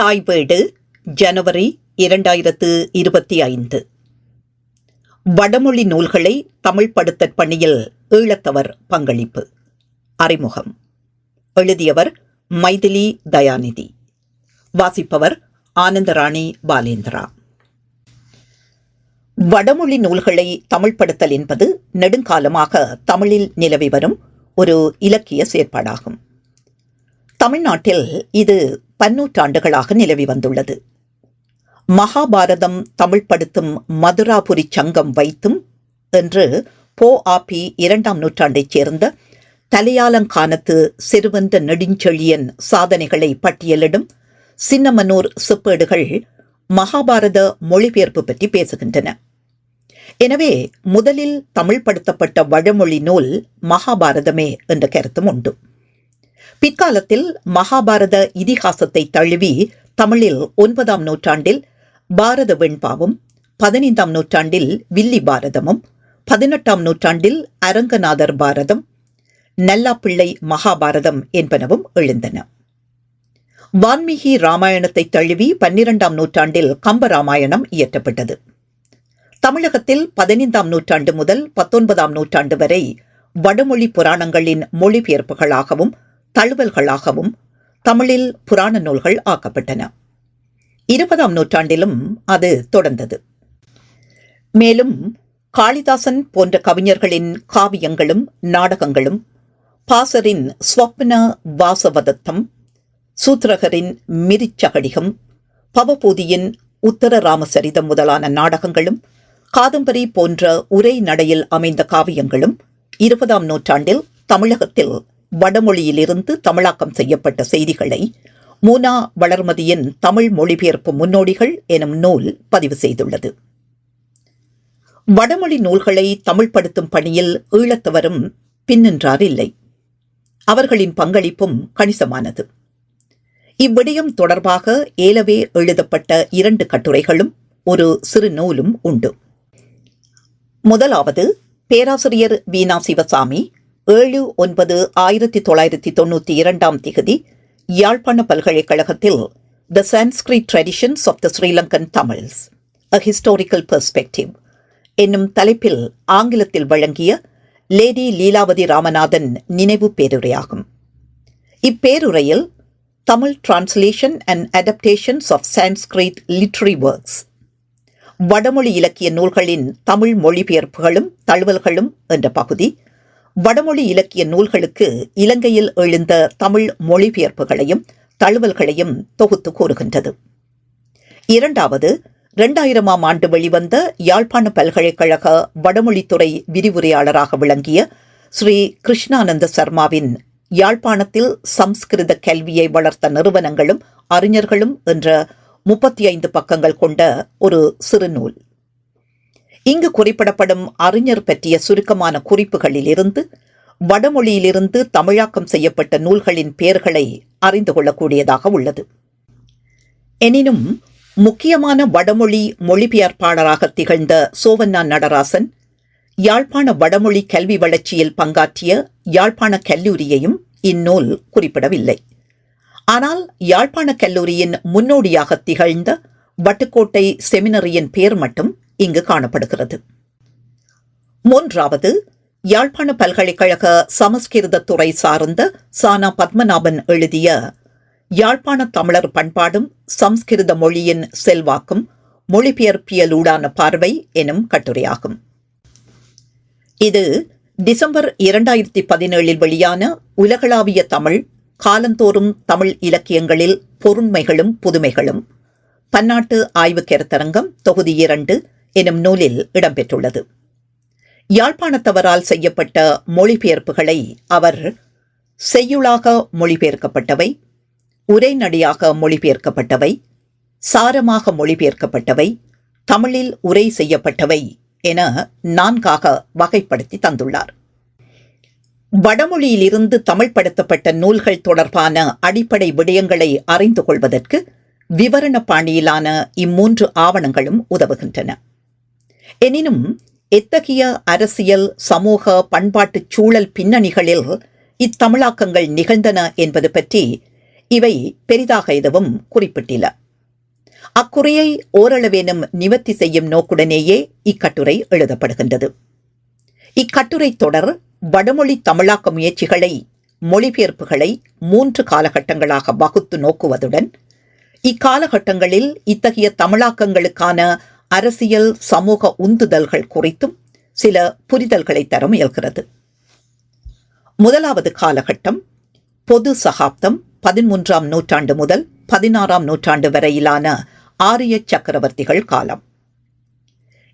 தாய்வேடு ஜனவரி இரண்டாயிரத்து இருபத்தி ஐந்து. வடமொழி நூல்களை தமிழ்ப்படுத்தற் பணியில் ஈழத்தவர் பங்களிப்பு. அறிமுகம். எழுதியவர் மைதிலி தயாநிதி. வாசிப்பவர் ஆனந்தராணி பாலேந்திரா. வடமொழி நூல்களை தமிழ்படுத்தல் என்பது நெடுங்காலமாக தமிழில் நிலவி வரும் ஒரு இலக்கிய செயற்பாடாகும். தமிழ்நாட்டில் இது பன்னூற்றாண்டுகளாக நிலவி வந்துள்ளது. மகாபாரதம் தமிழ்படுத்தும் மதுராபுரி சங்கம் வைத்தும் என்று போ ஆபி இரண்டாம் நூற்றாண்டைச் சேர்ந்த தலையாலங்கானத்து சிறுவந்த நெடுஞ்செழியன் சாதனைகளை பட்டியலிடும் சின்னமனூர் செப்பேடுகள் மகாபாரத மொழிபெயர்ப்பு பற்றி பேசுகின்றன. எனவே முதலில் தமிழ்படுத்தப்பட்ட வடமொழி நூல் மகாபாரதமே என்ற கருத்தும் உண்டு. பிற்காலத்தில் மகாபாரத இதிகாசத்தை தழுவி தமிழில் ஒன்பதாம் நூற்றாண்டில் பாரத வெண்பாவும் பதினைந்தாம் நூற்றாண்டில் வில்லி பாரதமும் பதினெட்டாம் நூற்றாண்டில் அரங்கநாதர் பாரதம் நல்லாப்பிள்ளை மகாபாரதம் என்பனவும் எழுந்தன. வான்மீகி ராமாயணத்தை தழுவி பன்னிரண்டாம் நூற்றாண்டில் கம்பராமாயணம் இயற்றப்பட்டது. தமிழகத்தில் பதினைந்தாம் நூற்றாண்டு முதல் பத்தொன்பதாம் நூற்றாண்டு வரை வடமொழி புராணங்களின் மொழிபெயர்ப்புகளாகவும் தழுவல்களாகவும் தமிழில் புராண நூல்கள் ஆக்கப்பட்டன. இருபதாம் நூற்றாண்டிலும் அது தொடர்ந்தது. மேலும் காளிதாசன் போன்ற கவிஞர்களின் காவியங்களும் நாடகங்களும் பாசரின் ஸ்வப்ன வாசவதத்தம் சூத்ரகரின் மிரிச்சகடிகம் பவபூதியின் உத்தர ராமசரிதம் முதலான நாடகங்களும் காதம்பரி போன்ற உரை நடையில் அமைந்த காவியங்களும் இருபதாம் நூற்றாண்டில் தமிழகத்தில் வடமொழியிலிருந்து தமிழாக்கம் செய்யப்பட்ட செய்திகளை மூனா வளர்மதியின் தமிழ் மொழிபெயர்ப்பு முன்னோடிகள் எனும் நூல் பதிவு செய்துள்ளது. வடமொழி நூல்களை தமிழ்படுத்தும் பணியில் ஈழத்தவரும் பின்னின்றார் இல்லை. அவர்களின் பங்களிப்பும் கணிசமானது. இவ்விடயம் தொடர்பாக ஏலவே எழுதப்பட்ட இரண்டு கட்டுரைகளும் ஒரு சிறு நூலும் உண்டு. முதலாவது பேராசிரியர் வீணா சிவசாமி ஏழு ஒன்பது ஆயிரத்தி தொள்ளாயிரத்தி தொண்ணூற்றி இரண்டாம் திகதி யாழ்ப்பாண பல்கலைக்கழகத்தில் the Sanskrit traditions of the Sri Lankan Tamils a historical perspective என்னும் தலைப்பில் ஆங்கிலத்தில் வழங்கிய லேடி லீலாவதி ராமநாதன் நினைவு பேருரையாகும். இப்பேருரையில் Tamil translation and adaptations of Sanskrit literary works வடமொழி இலக்கிய நூல்களின் தமிழ் மொழிபெயர்ப்புகளும் தழுவல்களும் என்ற பகுதி வடமொழி இலக்கிய நூல்களுக்கு இலங்கையில் எழுந்த தமிழ் மொழிபெயர்ப்புகளையும் தழுவல்களையும் தொகுத்து கூறுகின்றது. இரண்டாவது இரண்டாயிரமாம் ஆண்டு வெளிவந்த யாழ்ப்பாண பல்கலைக்கழக வடமொழித்துறை விரிவுரையாளராக விளங்கிய ஸ்ரீ கிருஷ்ணானந்த சர்மாவின் யாழ்ப்பாணத்தில் சம்ஸ்கிருத கல்வியை வளர்த்த நிறுவனங்களும் அறிஞர்களும் என்ற முப்பத்தி ஐந்து பக்கங்கள் கொண்ட ஒரு சிறுநூல். இங்கு குறிப்பிடப்படும் அறிஞர் பற்றிய சுருக்கமான குறிப்புகளிலிருந்து வடமொழியிலிருந்து தமிழாக்கம் செய்யப்பட்ட நூல்களின் பெயர்களை அறிந்து கொள்ளக்கூடியதாக உள்ளது. எனினும் முக்கியமான வடமொழி மொழிபெயர்ப்பாளராக திகழ்ந்த சோவண்ணா நடராசன் யாழ்ப்பாண வடமொழி கல்வி வளர்ச்சியில் பங்காற்றிய யாழ்ப்பாண கல்லூரியையும் இந்நூல் குறிப்பிடவில்லை. ஆனால் யாழ்ப்பாண கல்லூரியின் முன்னோடியாக திகழ்ந்த வட்டுக்கோட்டை செமினரியின் பெயர் மட்டும் இங்கு காணப்படுகிறது. மூன்றாவது யாழ்ப்பாண பல்கலைக்கழக சமஸ்கிருத துறை சார்ந்த சானா பத்மநாபன் எழுதிய யாழ்ப்பாண தமிழர் பண்பாடும் சம்ஸ்கிருத மொழியின் செல்வாக்கும் மொழிபெயர்ப்பியலூடான பார்வை எனும் கட்டுரையாகும். இது டிசம்பர் இரண்டாயிரத்தி பதினேழில் வெளியான உலகளாவிய தமிழ் காலந்தோறும் தமிழ் இலக்கியங்களில் பொருண்மைகளும் புதுமைகளும். பன்னாட்டு ஆய்வு கருத்தரங்கம் தொகுதி இரண்டு எனும் நூலில் இடம்பெற்றுள்ளது. யாழ்ப்பாணத்தவரால் செய்யப்பட்ட மொழிபெயர்ப்புகளை அவர் செய்யுளாக மொழிபெயர்க்கப்பட்டவை உரைநடையாக மொழிபெயர்க்கப்பட்டவை சாரமாக மொழிபெயர்க்கப்பட்டவை தமிழில் உரை செய்யப்பட்டவை என நான்காக வகைப்படுத்தி தந்துள்ளார். வடமொழியிலிருந்து தமிழ்படுத்தப்பட்ட நூல்கள் தொடர்பான அடிப்படை விடயங்களை அறிந்து கொள்வதற்கு விவரண பாணியிலான இம்மூன்று ஆவணங்களும் உதவுகின்றன. எனினும் எத்தகைய அரசியல் சமூக பண்பாட்டு சூழல் பின்னணிகளில் இத்தமிழாக்கங்கள் நிகழ்ந்தன என்பது பற்றி இவை பெரிதாக எதுவும் குறிப்பிட்டில. அக்குறையை ஓரளவேனும் நிவர்த்தி செய்யும் நோக்குடனேயே இக்கட்டுரை எழுதப்படுகின்றது. இக்கட்டுரை தொடர் வடமொழி தமிழாக்க முயற்சிகளை மொழிபெயர்ப்புகளை மூன்று காலகட்டங்களாக வகுத்து நோக்குவதுடன் இக்காலகட்டங்களில் இத்தகைய தமிழாக்கங்களுக்கான அரசியல் சமூக உந்துதல்கள் குறித்தும் சில புரிதல்களை தர முயல்கிறது. முதலாவது காலகட்டம் பொது சகாப்தம் பதிமூன்றாம் நூற்றாண்டு முதல் பதினாறாம் நூற்றாண்டு வரையிலான ஆரிய சக்கரவர்த்திகள் காலம்.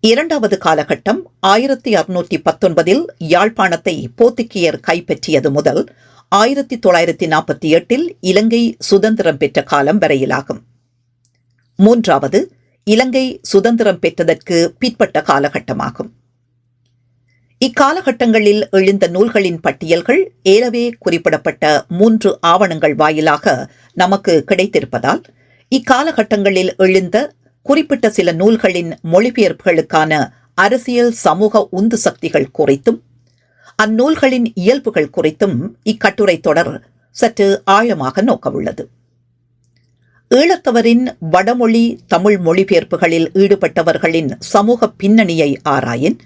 இரண்டாவது காலகட்டம் ஆயிரத்தி அறுநூற்றி பத்தொன்பதில் யாழ்ப்பாணத்தை போர்த்துக்கியர் கைப்பற்றியது முதல் ஆயிரத்தி தொள்ளாயிரத்தி நாற்பத்தி எட்டில் இலங்கை சுதந்திரம் பெற்ற காலம் வரையிலாகும். மூன்றாவது இலங்கை சுதந்திரம் பெற்றதற்கு பிற்பட்ட காலகட்டமாகும். இக்காலகட்டங்களில் எழுந்த நூல்களின் பட்டியல்கள் ஏலவே குறிப்பிடப்பட்ட மூன்று ஆவணங்கள் வாயிலாக நமக்கு கிடைத்திருப்பதால் இக்காலகட்டங்களில் எழுந்த குறிப்பிட்ட சில நூல்களின் மொழிபெயர்ப்புகளுக்கான அரசியல் சமூக உந்து சக்திகள் குறித்தும் அந்நூல்களின் இயல்புகள் குறித்தும் இக்கட்டுரை தொடர் சற்று ஆழமாக நோக்கவுள்ளது. ஈழத்தவரின் வடமொழி தமிழ் மொழிபெயர்ப்புகளில் ஈடுபட்டவர்களின் சமூக பின்னணியை ஆராயின்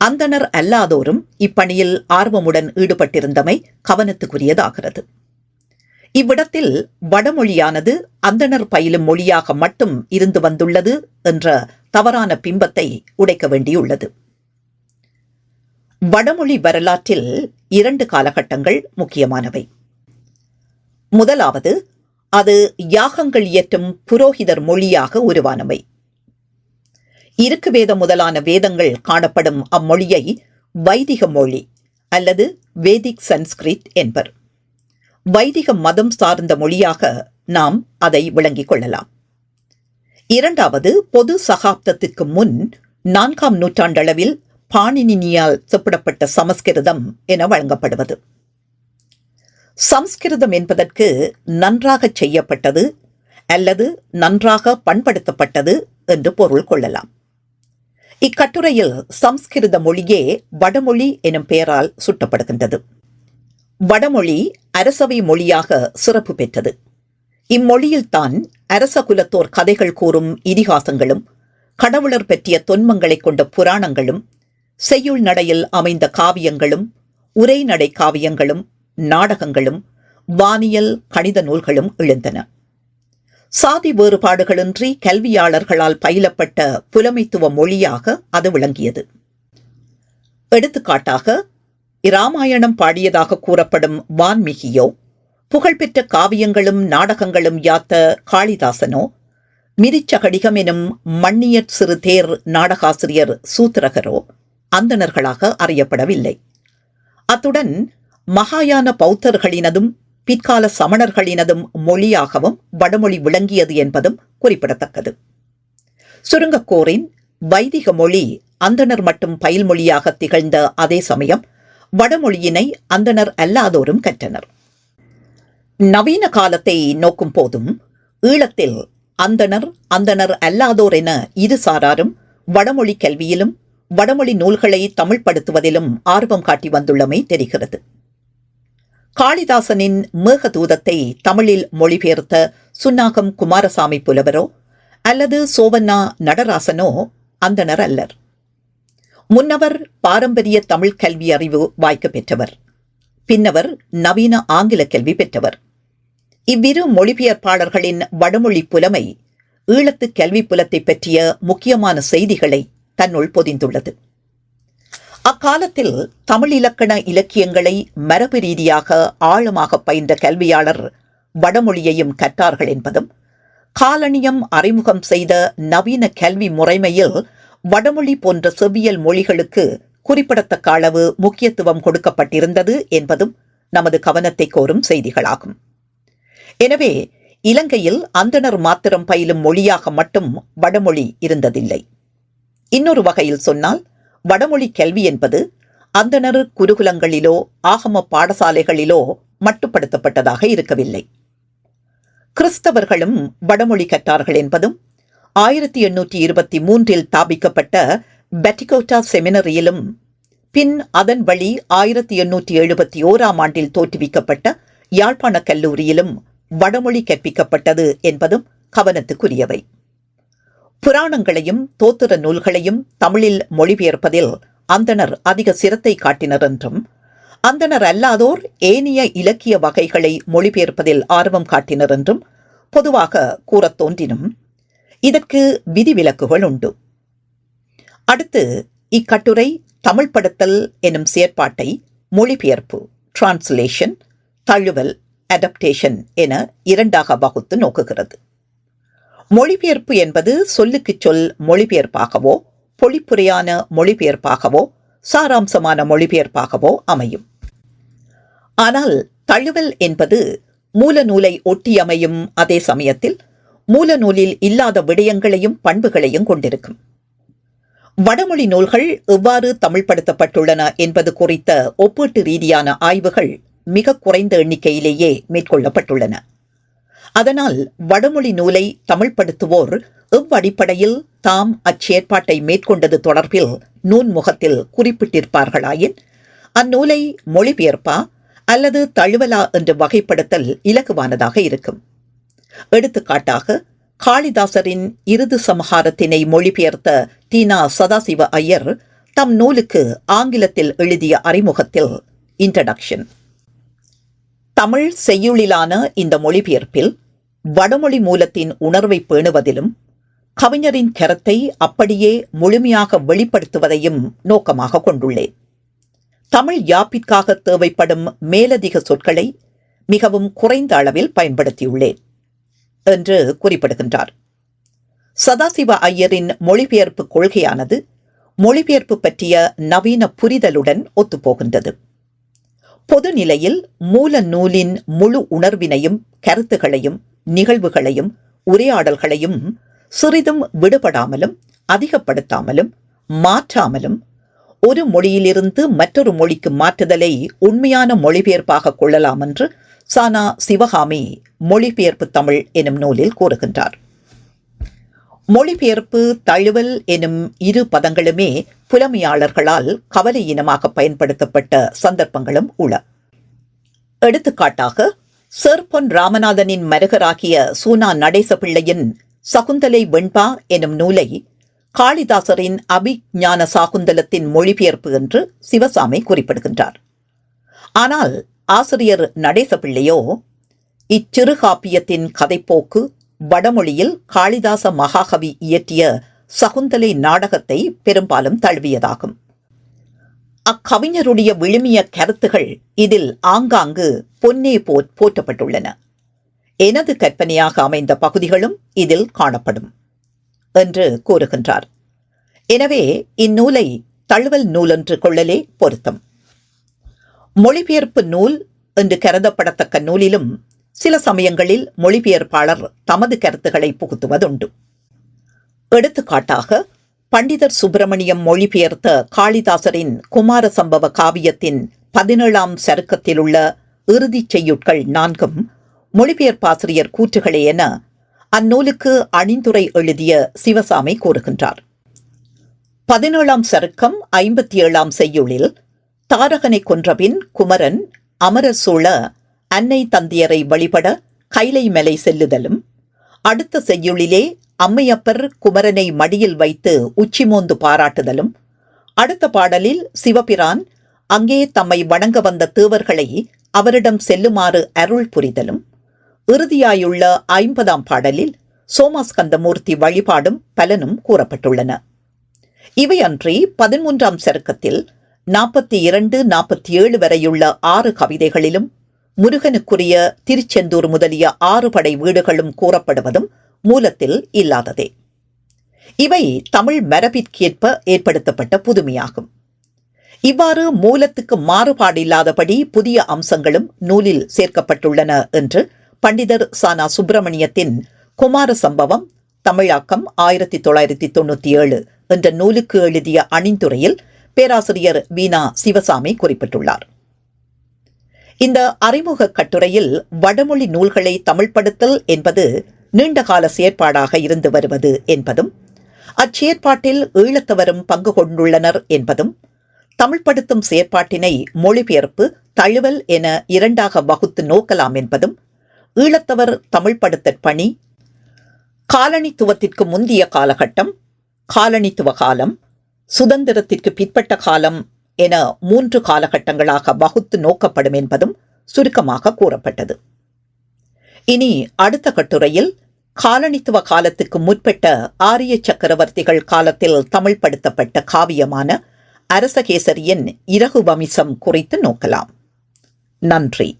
அந்தனர் அல்லாதோரும் இப்பணியில் ஆர்வமுடன் ஈடுபட்டிருந்தமை கவனத்துக்குரியதாகிறது. இவ்விடத்தில் வடமொழியானது அந்தனர் பயிலும் மொழியாக மட்டும் இருந்து வந்துள்ளது என்ற தவறான பிம்பத்தை உடைக்க வேண்டியுள்ளது. வடமொழி வரலாற்றில் இரண்டு காலகட்டங்கள் முக்கியமானவை. முதலாவது அது யாகங்கள் இயற்றும் புரோகிதர் மொழியாக உருவானவை. இருக்கு வேதம் முதலான வேதங்கள் காணப்படும் அம்மொழியை வைதிக மொழி அல்லது வேதிக் சன்ஸ்கிரிட் என்பர். வைதிக மதம் சார்ந்த மொழியாக நாம் அதை விளங்கிக் கொள்ளலாம். இரண்டாவது பொது சகாப்தத்திற்கு முன் நான்காம் நூற்றாண்டளவில் பாணினியால் செப்பிடப்பட்ட சமஸ்கிருதம் என வழங்கப்படுவது. சம்ஸ்கிருதம் என்பதற்கு நன்றாக செய்யப்பட்டது அல்லது நன்றாக பண்படுத்தப்பட்டது என்று பொருள் கொள்ளலாம். இக்கட்டுரையில் சம்ஸ்கிருத மொழியே வடமொழி எனும் பெயரால் சுட்டப்படுகின்றது. வடமொழி அரசவை மொழியாக சிறப்பு பெற்றது. இம்மொழியில்தான் அரச குலத்தோர் கதைகள் கூறும் இதிகாசங்களும் கடவுளர் பற்றிய தொன்மங்களைக் கொண்ட புராணங்களும் செய்யுள் நடையில் அமைந்த காவியங்களும் உரைநடை காவியங்களும் நாடகங்களும் வானியல் கணித நூல்களும் எழுந்தன. சாதி வேறுபாடுகளின்றி கல்வியாளர்களால் பயிலப்பட்ட புலமைத்துவ மொழியாக அது விளங்கியது. எடுத்துக்காட்டாக இராமாயணம் பாடியதாக கூறப்படும் வான்மிகியோ புகழ்பெற்ற காவியங்களும் நாடகங்களும் யாத்த காளிதாசனோ மிதிச்சகடிகம் எனும் மண்ணியற் சிறு தேர் நாடகாசிரியர் சூத்திரகரோ அந்தணர்களாக அறியப்படவில்லை. அத்துடன் மகாயான பௌத்தர்களினதும் பிற்கால சமணர்களினதும் மொழியாகவும் வடமொழி விளங்கியது என்பதும் குறிப்பிடத்தக்கது. சுருங்கக்கோரின் வைதிக மொழி அந்தணர் மட்டும் பயில் மொழியாக திகழ்ந்த அதே சமயம் வடமொழியினை அந்தணர் அல்லாதோரும் கற்றனர். நவீன காலத்தை நோக்கும் போதும் ஈழத்தில் அந்தணர் அந்தணர் அல்லாதோர் என இரு சாராரும் வடமொழி கல்வியிலும் வடமொழி நூல்களை தமிழ்படுத்துவதிலும் ஆர்வம் காட்டி வந்துள்ளமை தெரிகிறது. காளிதாசனின் மேகதூதத்தை தமிழில் மொழிபெயர்த்த சுன்னாகம் குமாரசாமி புலவரோ அல்லது சோவண்ணா நடராசனோ அந்தனர் அல்லர். முன்னவர் பாரம்பரிய தமிழ் கல்வி அறிவு வாய்க்க பெற்றவர். பின்னவர் நவீன ஆங்கில கல்வி பெற்றவர். இவ்விரு மொழிபெயர்ப்பாளர்களின் வடமொழி புலமை ஈழத்து கல்வி புலத்தை பற்றிய முக்கியமான செய்திகளை தன்னுள் பொதிந்துள்ளது. அக்காலத்தில் தமிழ் இலக்கண இலக்கியங்களை மரபு ரீதியாக ஆழமாக பயின்ற கல்வியாளர் வடமொழியையும் கற்றார்கள் என்பதும் காலனியம் அறிமுகம் செய்த நவீன கல்வி முறைமையில் வடமொழி போன்ற செவ்வியல் மொழிகளுக்கு குறிப்பிடத்தக்க அளவு முக்கியத்துவம் கொடுக்கப்பட்டிருந்தது என்பதும் நமது கவனத்தை கோரும் செய்திகளாகும். எனவே இலங்கையில் அந்தணர் மாத்திரம் பயிலும் மொழியாக மட்டும் வடமொழி இருந்ததில்லை. இன்னொரு வகையில் சொன்னால் வடமொழி கல்வி என்பது அந்தணர் குருகுலங்களிலோ ஆகம பாடசாலைகளிலோ மட்டுப்படுத்தப்பட்டதாக இருக்கவில்லை. கிறிஸ்தவர்களும் வடமொழி கற்றார்கள் என்பதும் ஆயிரத்தி எண்ணூற்றி இருபத்தி மூன்றில் தாபிக்கப்பட்ட பெட்டிகோட்டா செமினரியிலும் பின் அதன் வழி ஆயிரத்தி எண்ணூற்றி எழுபத்தி ஓராம் ஆண்டில் தோற்றுவிக்கப்பட்ட யாழ்ப்பாண கல்லூரியிலும் வடமொழி கற்பிக்கப்பட்டது என்பதும் கவனத்துக்குரியவை. புராணங்களையும் தோத்திர நூல்களையும் தமிழில் மொழிபெயர்ப்பதில் அந்தணர் அதிக சிரத்தை காட்டினர் என்றும் அந்தணர் அல்லாதோர் ஏனைய இலக்கிய வகைகளை மொழிபெயர்ப்பதில் ஆர்வம் காட்டினர் என்றும் பொதுவாக கூறத் தோன்றினும் இதற்கு விதிவிலக்குகள் உண்டு. அடுத்து இக்கட்டுரை தமிழ்படுத்தல் எனும் செயற்பாட்டை மொழிபெயர்ப்பு டிரான்ஸ்லேஷன் தழுவல் அடப்டேஷன் என இரண்டாக வகுத்து நோக்குகிறது. மொழிபெயர்ப்பு என்பது சொல்லுக்குச் சொல் மொழிபெயர்ப்பாகவோ பொழிப்புரையான மொழிபெயர்ப்பாகவோ சாராம்சமான மொழிபெயர்ப்பாகவோ அமையும். ஆனால் தழுவல் என்பது மூல நூலை ஒட்டியமையும் அதே சமயத்தில் மூல நூலில் இல்லாத விடயங்களையும் பண்புகளையும் கொண்டிருக்கும். வடமொழி நூல்கள் எவ்வாறு தமிழ்படுத்தப்பட்டுள்ளன என்பது குறித்த ஒப்பீட்டு ரீதியான ஆய்வுகள் மிக குறைந்த எண்ணிக்கையிலேயே மேற்கொள்ளப்பட்டுள்ளன. அதனால் வடமொழி நூலை தமிழ்படுத்துவோர் இவ்வடிப்படையில் தாம் அச்செயற்பாட்டை மேற்கொண்டது தொடர்பில் நூன்முகத்தில் குறிப்பிட்டிருப்பார்களாயின் அந்நூலை மொழிபெயர்ப்பா அல்லது தழுவலா என்று வகைப்படுத்தல் இலகுவானதாக இருக்கும். எடுத்துக்காட்டாக காளிதாசரின் இறுதி சமஹாரத்தினை மொழிபெயர்த்த தீனா சதாசிவ ஐயர் தம் நூலுக்கு ஆங்கிலத்தில் எழுதிய அறிமுகத்தில் இன்ட்ரடக்ஷன் தமிழ் செய்யுளிலான இந்த மொழிபெயர்ப்பில் வடமொழி மூலத்தின் உணர்வை பேணுவதிலும் கவிஞரின் கருத்தை அப்படியே முழுமையாக வெளிப்படுத்துவதையும் நோக்கமாக கொண்டுள்ளேன். தமிழ் யாப்பிற்காக தேவைப்படும் மேலதிக சொற்களை மிகவும் குறைந்த அளவில் பயன்படுத்தியுள்ளேன் என்று குறிப்பிடுகின்றார். சதாசிவ ஐயரின் மொழிபெயர்ப்பு கொள்கையானது மொழிபெயர்ப்பு பற்றிய நவீன புரிதலுடன் ஒத்துப்போகின்றது. பொது நிலையில் மூல நூலின் முழு உணர்வினையும் கருத்துகளையும் நிகழ்வுகளையும் உரையாடல்களையும் சிறிதும் விடுபடாமலும் அதிகப்படுத்தாமலும் மாற்றாமலும் ஒரு மொழியிலிருந்து மற்றொரு மொழிக்கு மாற்றுதலை உண்மையான மொழிபெயர்ப்பாக கொள்ளலாம் என்று சானா சிவகாமி மொழிபெயர்ப்பு தமிழ் எனும் நூலில் கூறுகின்றார். மொழிபெயர்ப்பு தழுவல் எனும் இரு பதங்களுமே புலமையாளர்களால் கவலை இனமாக பயன்படுத்தப்பட்ட சந்தர்ப்பங்களும் உள. எடுத்துக்காட்டாக சேர்பொன் ராமநாதனின் மருகராகிய சூனா நடேசபிள்ளையின் சகுந்தலை வெண்பா எனும் நூலை காளிதாசரின் அபிஞான சாகுந்தலத்தின் மொழிபெயர்ப்பு என்று சிவசாமி குறிப்பிடுகின்றார். ஆனால் ஆசிரியர் நடேசபிள்ளையோ இச்சிறுகாப்பியத்தின் கதைப்போக்கு வடமொழியில் காளிதாச மகாகவி இயற்றிய சகுந்தலை நாடகத்தை பெரும்பாலும் தழுவியதாகும். அக்கவிஞருடைய விழுமிய கருத்துகள் இதில் ஆங்காங்கு பொன்னே போற் போற்றப்பட்டுள்ளன. எனது கற்பனையாக அமைந்த பகுதிகளும் இதில் காணப்படும் என்று கூறுகின்றார். எனவே இந்நூலை தழுவல் நூல் என்று கொள்ளலே பொருத்தம். மொழிபெயர்ப்பு நூல் என்று கருதப்படத்தக்க நூலிலும் சில சமயங்களில் மொழிபெயர்ப்பாளர் தமது கருத்துக்களை புகுத்துவதுண்டு. எடுத்துக்காட்டாக பண்டிதர் சுப்பிரமணியம் மொழிபெயர்த்த காளிதாசரின் குமார சம்பவ காவியத்தின் பதினேழாம் சருக்கத்தில் உள்ள இறுதிச் செய்யுட்கள் நான்கும் மொழிபெயர்ப்பாசிரியர் கூற்றுகளே என அந்நூலுக்கு அணிந்துரை எழுதிய சிவசாமி கூறுகின்றார். பதினேழாம் சருக்கம் ஐம்பத்தி ஏழாம் செய்யுளில் தாரகனை கொன்றபின் குமரன் அமரர் சூழ அன்னை தந்தையரை வழிபட கைலை மலை செல்லுதலும் அடுத்த செய்யுளிலே அம்மையப்பர் குமரனை மடியில் வைத்து உச்சிமோந்து பாராட்டுதலும் அடுத்த பாடலில் சிவபிரான் அங்கே தம்மை வணங்க வந்த தேவர்களை அவரிடம் செல்லுமாறு அருள் புரிதலும் இறுதியாயுள்ள ஐம்பதாம் பாடலில் சோமாஸ்கந்தமூர்த்தி வழிபாடும் பலனும் கூறப்பட்டுள்ளன. இவையன்றி பதிமூன்றாம் சருக்கத்தில் நாற்பத்தி இரண்டு நாற்பத்தி ஏழு வரையுள்ள ஆறு கவிதைகளிலும் முருகனுக்குரிய திருச்செந்தூர் முதலிய ஆறு படை வீடுகளும் கூறப்படுவதும் மூலத்தில் இல்லாததே. இவை தமிழ் மரபிற்கேற்ப ஏற்படுத்தப்பட்ட புதுமையாகும். இவ்வாறு மூலத்துக்கு மாறுபாடில்லாதபடி புதிய அம்சங்களும் நூலில் சேர்க்கப்பட்டுள்ளன என்று பண்டிதர் சானா சுப்பிரமணியத்தின் குமார சம்பவம் தமிழாக்கம் ஆயிரத்தி தொள்ளாயிரத்தி தொண்ணூத்தி ஏழு என்ற நூலுக்கு எழுதிய அணிந்துரையில் பேராசிரியர் வீணா சிவசாமி குறிப்பிட்டுள்ளார். இந்த அறிமுக கட்டுரையில் வடமொழி நூல்களை தமிழ்படுத்தல் என்பது நீண்டகால செயற்பாடாக இருந்து வருவது என்பதும் அச்செயற்பாட்டில் ஈழத்தவரும் பங்கு கொண்டுள்ளனர் என்பதும் தமிழ்படுத்தும் செயற்பாட்டினை மொழிபெயர்ப்பு தழுவல் என இரண்டாக வகுத்து நோக்கலாம் என்பதும் ஈழத்தவர் தமிழ்ப்படுத்தற் பணி காலனித்துவத்திற்கு முந்திய காலகட்டம் காலனித்துவ காலம் சுதந்திரத்திற்கு பிற்பட்ட காலம் என மூன்று காலகட்டங்களாக வகுத்து நோக்கப்படும் என்பதும் சுருக்கமாக கூறப்பட்டது. இனி அடுத்த கட்டுரையில் காலனித்துவ காலத்துக்கு முற்பட்ட ஆரிய சக்கரவர்த்திகள் காலத்தில் தமிழ்படுத்தப்பட்ட காவியமான அரசகேசரியின் இரகு வம்சம் குறித்து நோக்கலாம். நன்றி.